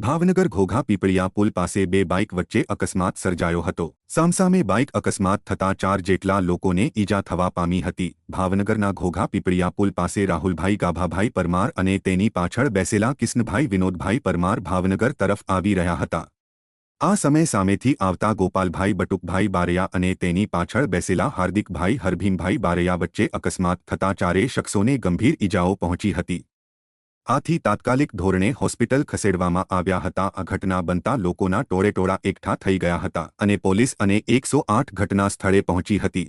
भावनगर घोघा पीपड़िया पुल पासे बे बाइक वच्चे अकस्मात सर्जायो हतो सामसा में बाइक अकस्मात थता चार जेटला लोगों ने इजा थवा पामी हती भावनगर ना घोघा पीपड़िया पुल पासे राहुल भाई गाभा भाई परमार अने तेनी पाछड़ बेसेला किस्न भाई विनोद भाई परमार भावनगर तरफ आवी रहा हता आ समय सामे थी आवता गोपाल भाई बटुक भाई बारिया अने तेनी पाछड़ बेसेला हार्दिक भाई हरभीम भाई बारिया वच्चे अकस्मात थता चारे शख्सों ने गंभीर इजाओ पहुंची हती આ થી તાત્કાલિક ધોરણે હોસ્પિટલ ખસેડવામાં આવ્યા હતા આ ઘટના બનતા લોકોના ટોરેટોરા એકઠા થઈ ગયા હતા અને પોલીસ અને 108 ઘટના સ્થળે પહોંચી હતી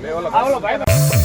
મેં ઓલો ભાઈ